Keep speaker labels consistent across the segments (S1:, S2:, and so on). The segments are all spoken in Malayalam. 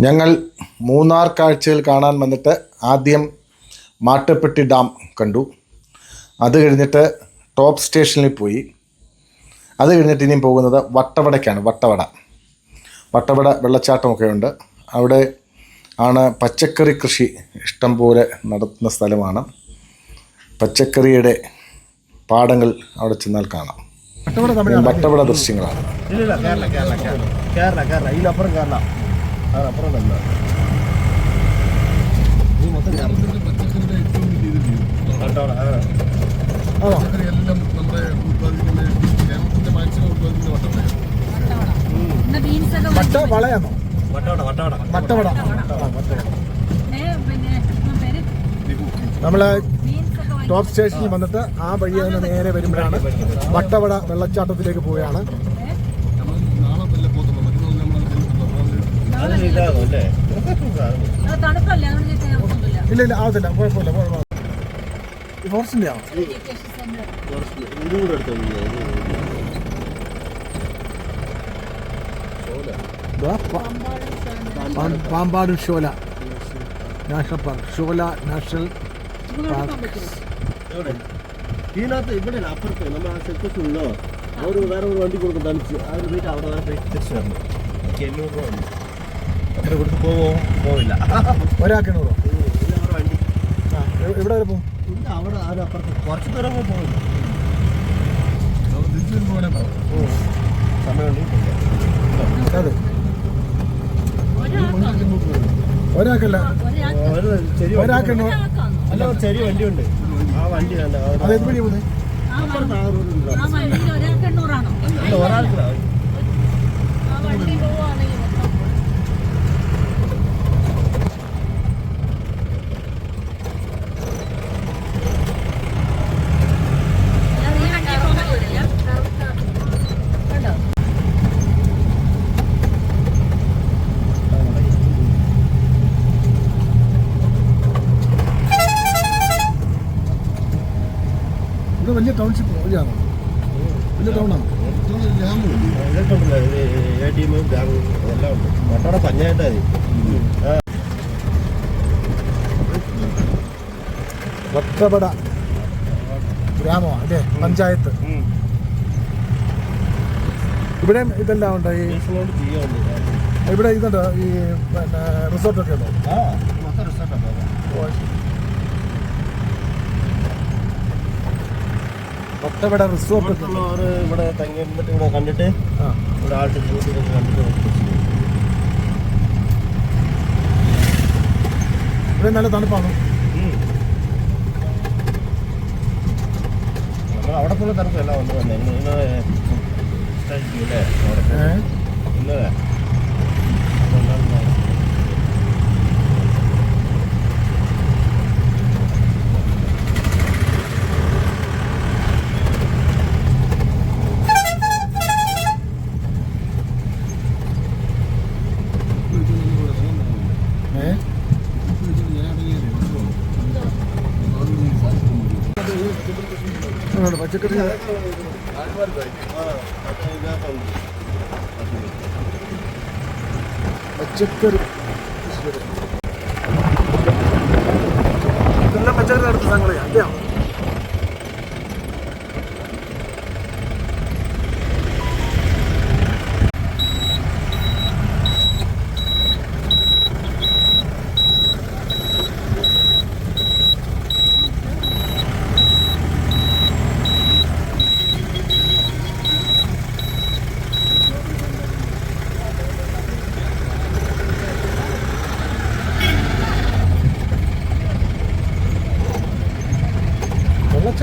S1: ഞങ്ങൾ മൂന്നാർ കാഴ്ചയിൽ കാണാൻ വന്നിട്ട് ആദ്യം മാട്ടപ്പെട്ടി ഡാം കണ്ടു. അത് കഴിഞ്ഞിട്ട് ടോപ്പ് സ്റ്റേഷനിൽ പോയി. അത് കഴിഞ്ഞിട്ട് ഇനിയും പോകുന്നത് വട്ടവടയ്ക്കാണ് വട്ടവട. വട്ടവട വെള്ളച്ചാട്ടമൊക്കെ ഉണ്ട്. അവിടെ ആണ് പച്ചക്കറി കൃഷി ഇഷ്ടം പോലെ നടത്തുന്ന സ്ഥലമാണ്. പച്ചക്കറിയുടെ പാടങ്ങൾ അവിടെ ചെന്നാൽ കാണാം.
S2: വട്ടവട
S1: ദൃശ്യങ്ങളാണ്.
S3: കേരള കേരള കേരള കേരള ഇതിലപ്പുറം
S4: കേരള. അപ്പുറമല്ല ഇത്
S1: വട്ട
S2: വട്ടവട വട്ടവട.
S1: വട്ടവട.
S4: നമ്മൾ
S1: ടോപ്പ് സ്റ്റേഷനിൽ വന്നിട്ട് ആ വഴി നേരെ വരുമ്പോഴാണ് വട്ടവട വെള്ളച്ചാട്ടത്തിലേക്ക് പോവുകയാണ്. ഇല്ല ഇല്ല ആവത്തില്ല. കുഴപ്പമില്ല കുഴപ്പമില്ല. ഫോറസ്റ്റിന്റെ ആണോ Pambadum Shola national park. Shola national
S2: park. ഇതിനകത്ത് ഇവിടെ അപ്പുറത്ത്. നമ്മൾ ആ സെക്ടസ് ഉണ്ടോ? അവർ വേറെ ഒരു വണ്ടി കൊടുക്കും തളിച്ച് അവർ പോയിട്ട് അവിടെ വരെ പോയി തിരിച്ചു വരണം. എനിക്ക് എണ്ണൂറ് രൂപ അത്ര കൊടുത്ത് പോവോ? പോവില്ല.
S1: ഒരാൾക്ക് എണ്ണൂറോ എവിടെ വരെ പോകും
S2: അവിടെ അപ്പുറത്ത് കുറച്ച് ദൂരം പോവില്ല.
S3: തിരിച്ചു വരുമ്പോഴേ പോകാം
S2: സമയമുണ്ടെങ്കിൽ
S1: അതെ.
S4: ഒരാൾക്കാണ്
S1: ഒരാൾക്കല്ല.
S4: ഒരാൾക്ക്
S2: ഒരു ചെറിയ
S1: ഒരാൾക്ക് എണ്ണൂറ്
S2: അല്ല ചെറിയ വണ്ടിയുണ്ട് ആ വണ്ടി വേണ്ട
S1: അത് എപ്പോഴും പോകുന്നത്
S4: ആ വണ്ടി ആ വണ്ടിയിൽ ഒരാൾക്ക് എണ്ണൂറാണോ
S2: ഒരാൾക്ക്
S4: ആ വണ്ടി പോവാണെങ്കിൽ മൊത്തം അല്ലാതെ ഈ വണ്ടി പോകാൻ പറ്റില്ല. കണ്ടോ?
S1: ഇത് വലിയ ടൗൺഷിപ്പ് വഴിയാണോ വലിയ ടൗണാണ്
S2: ഉണ്ടല്ലോ എ എല്ലാം ഉണ്ട്.
S1: വട്ടവട ഗ്രാമമാണ് അല്ലേ? പഞ്ചായത്ത്. ഇവിടെ ഇതെല്ലാം ഉണ്ട്? ഈ ഇവിടെ ഇതുണ്ട്? ഈ പിന്നെ റിസോർട്ടൊക്കെ ഉണ്ടോ?
S2: ആ മൊത്തം
S1: ഇവിടെ റിസോർട്ട്
S2: പുറത്തുള്ളവർ ഇവിടെ തങ്ങി നിന്നിട്ട് ഇവിടെ കണ്ടിട്ട് ഇവിടെ ആൾക്ക് കൂട്ടിയിട്ട് കണ്ടിട്ട്.
S1: ഇവിടെ നല്ല തണുപ്പാണ്.
S2: നമ്മൾ അവിടെ പോലെ തണുപ്പല്ല? വന്നു വന്നെ ഇന്ന് ഇന്നലെ
S1: ഏ ആണോ, പച്ചക്കറി പച്ചക്കറി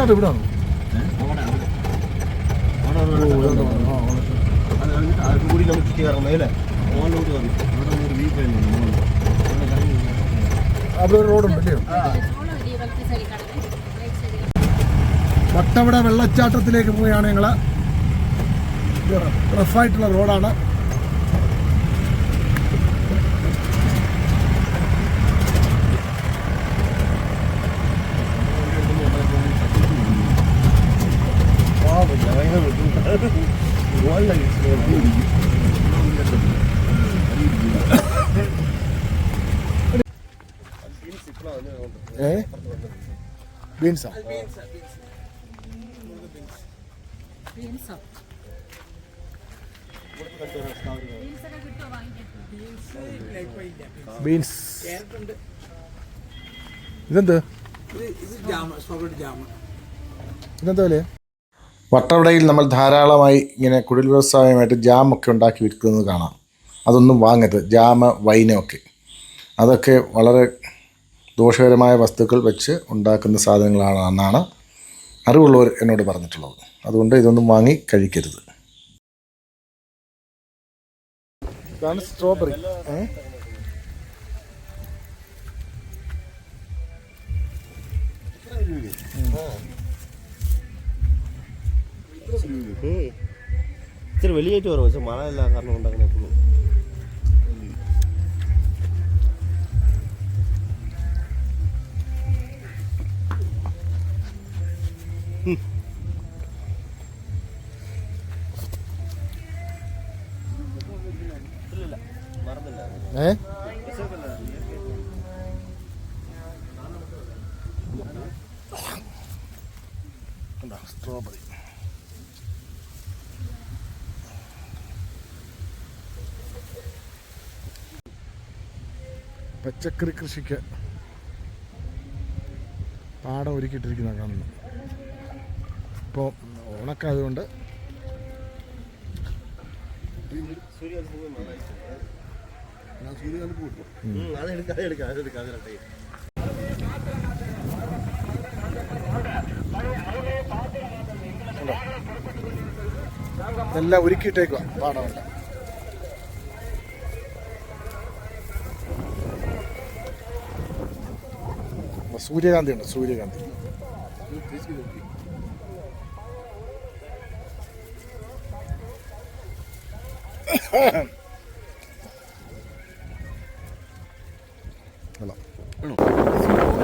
S1: വെള്ളച്ചാട്ടം ഇവിടെ
S2: ആർക്കും കൂടി ചുറ്റി കറങ്ങുന്നത് അല്ലേ? അവിടെ ഒരു അവിടെ
S1: ഒരു റോഡുണ്ട് അല്ലയോ വട്ടവട വെള്ളച്ചാട്ടത്തിലേക്ക് പോവുകയാണ് ഞങ്ങൾ റഫായിട്ടുള്ള റോഡാണ്. ഇതെന്ത്? ഇതെന്താ വില? വട്ടവടയിൽ നമ്മൾ ധാരാളമായി ഇങ്ങനെ കുടിൽ വ്യവസായമായിട്ട് ജാമൊക്കെ ഉണ്ടാക്കി വിൽക്കുന്നത് കാണാം. അതൊന്നും വാങ്ങരുത്. ജാമ് വൈനൊക്കെ അതൊക്കെ വളരെ ദോഷകരമായ വസ്തുക്കൾ വെച്ച് ഉണ്ടാക്കുന്ന സാധനങ്ങളാണ് എന്നാണ് അറിവുള്ളവർ എന്നോട് പറഞ്ഞിട്ടുള്ളത്. അതുകൊണ്ട് ഇതൊന്നും വാങ്ങി കഴിക്കരുത്. ഇതാണ് സ്ട്രോബെറി ഏ?
S2: ഇച്ചിരി വെളിയായിട്ട് വരും പക്ഷെ മഴ എല്ലാ കാരണം കൊണ്ട് അങ്ങനെ എത്തുന്നു
S1: ഏ? പച്ചക്കറി കൃഷിക്ക് പാടം ഒരുക്കിയിട്ടിരിക്കുന്ന കാണുന്നു. ഇപ്പോൾ ഉണക്കായതുകൊണ്ട് എല്ലാം ഒരുക്കിയിട്ടേക്കുക പാടമല്ല സൂര്യകാന്തി ഉണ്ട് സൂര്യകാന്തി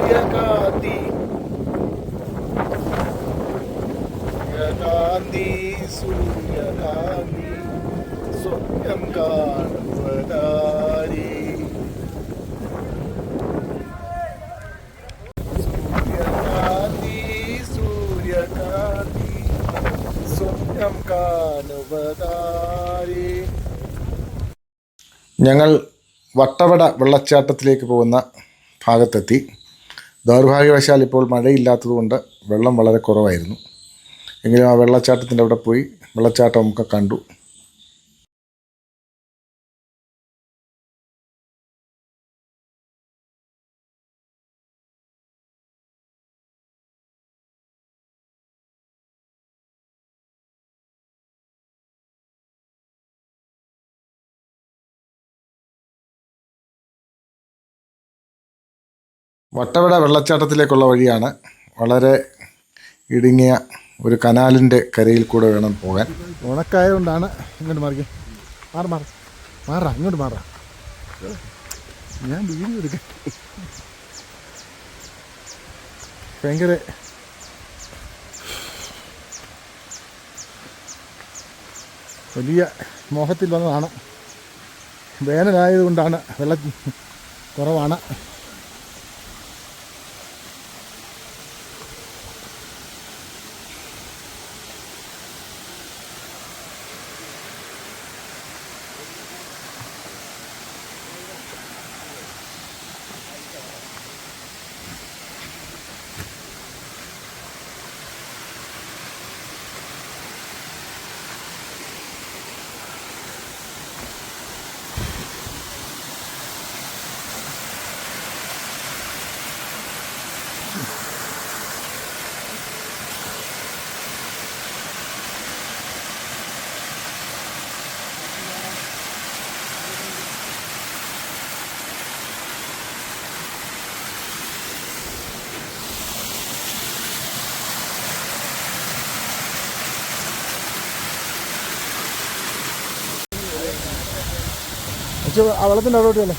S1: സൂര്യകാന്തി സൂര്യകാന്തി സൂര്യകാന്തി സ്വപ്നം കാണുവതാരി ഞങ്ങൾ വട്ടവട വെള്ളച്ചാട്ടത്തിലേക്ക് പോകുന്ന ഭാഗത്തെത്തി. ദൗർഭാഗ്യവശാൽ ഇപ്പോൾ മഴയില്ലാത്തതുകൊണ്ട് വെള്ളം വളരെ കുറവായിരുന്നു. എങ്കിലും ആ വെള്ളച്ചാട്ടത്തിന്റെ അവിടെ പോയി വെള്ളച്ചാട്ടം നമുക്ക് കണ്ടു. വട്ടവട വെള്ളച്ചാട്ടത്തിലേക്കുള്ള വഴിയാണ് വളരെ ഇടുങ്ങിയ ഒരു കനാലിന്റെ കരയിൽ കൂടെ വേണം പോകാൻ. ഉണക്കായതുകൊണ്ടാണ് ഇങ്ങോട്ട് മാറിക്കുക മാറ മാറ. മാറാ ഇങ്ങോട്ട് മാറാ. ഞാൻ വീഡിയോ എടുക്കാം. ഭയങ്കര വലിയ മോഹത്തിൽ വന്നതാണ്. വേനലായതുകൊണ്ടാണ് വെള്ളം കുറവാണ്. പക്ഷേ ആ വെള്ളത്തിന്റെ അല്ലേ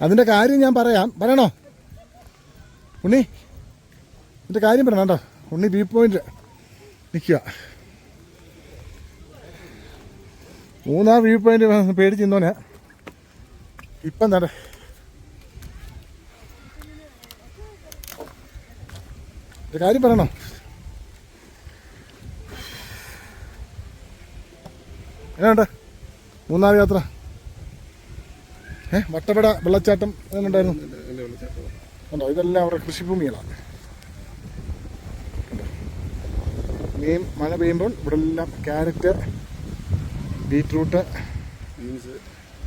S1: അതിന്റെ കാര്യം ഞാൻ പറയാം. പറയണോ? ഉണ്ണി അതിന്റെ കാര്യം പറയണം കേട്ടോ. ഉണ്ണി വ്യൂ പോയിന്റ് നിൽക്കുക. മൂന്നാം വ്യൂ പോയിന്റ് പേടി നിന്നോനെ. ഇപ്പം തന്നെ. ഒരു കാര്യം പറയണോ. എന്നുണ്ട് മൂന്നാർ യാത്ര? ഏ വട്ടപ്പട വെള്ളച്ചാട്ടം എന്നുണ്ടായിരുന്നു ഉണ്ടോ? ഇതെല്ലാം അവരുടെ കൃഷിഭൂമികളാണ് കണ്ടോ? മീൻ മഴ പെയ്യുമ്പോൾ ഇവിടെ എല്ലാം ക്യാരറ്റ് ബീറ്റ്റൂട്ട്
S3: ബീൻസ്.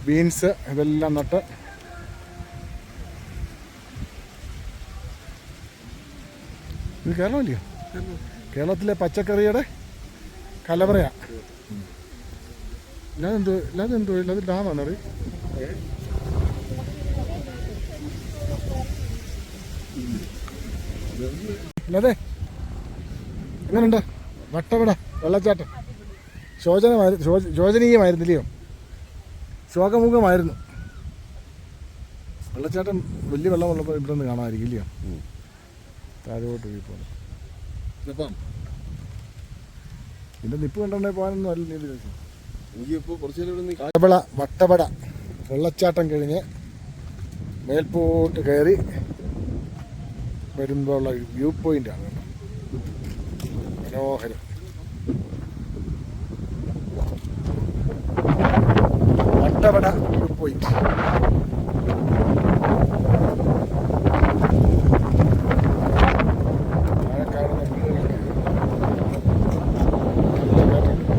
S1: ബീൻസ് ഇതെല്ലാം നട്ട് ഇത് കേരളമല്ലയോ കേരളത്തിലെ പച്ചക്കറിയുടെ കലവറയാ. ഇല്ലാതെന്തോ ഇല്ലാതെന്തോ ഇല്ലാതെ ഡാമാണറി അത് അല്ലാതെ എങ്ങനെയുണ്ട് വട്ടവട വെള്ളച്ചാട്ടം. ശോചനമായിരുന്നു ശോച ശോചനീയമായിരുന്നില്ലയോ? ശോകമുഖമായിരുന്നു. വെള്ളച്ചാട്ടം വലിയ വെള്ളമുള്ളപ്പോൾ ഇവിടെ നിന്ന് കാണാമായിരിക്കും ഇല്ലയോ? താഴോട്ട് പോയി പോകുന്നു
S3: ഇതപ്പം?
S1: ഇതിന്റെ നിപ്പ് കണ്ടോണ്ടേ പോകാനൊന്നും അല്ല
S3: എനിക്കിപ്പോൾ കുറച്ച്
S1: വെള്ളച്ചാട്ടം കഴിഞ്ഞ് മേൽപോട്ട് കയറി വരുമ്പോഴുള്ള വ്യൂ പോയിന്റാണ് കേട്ടോ. മനോഹരം. വട്ടവട വ്യൂ പോയിന്റ് താഴെ കാണുന്ന വീടുകളൊക്കെ നല്ല കാറ്റുണ്ട്.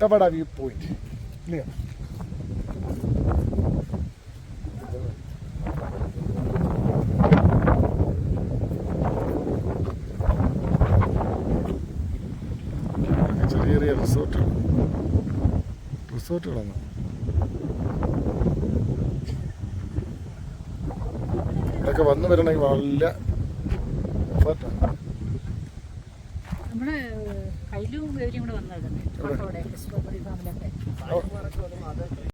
S1: ഒറ്റപ്പട വ്യൂ പോയിന്റ് ഇല്ലയോ ചെറിയ ചെറിയ റിസോർട്ട് റിസോർട്ടുകളാണ്? ഇതൊക്കെ വന്നു വരണമെങ്കിൽ നല്ല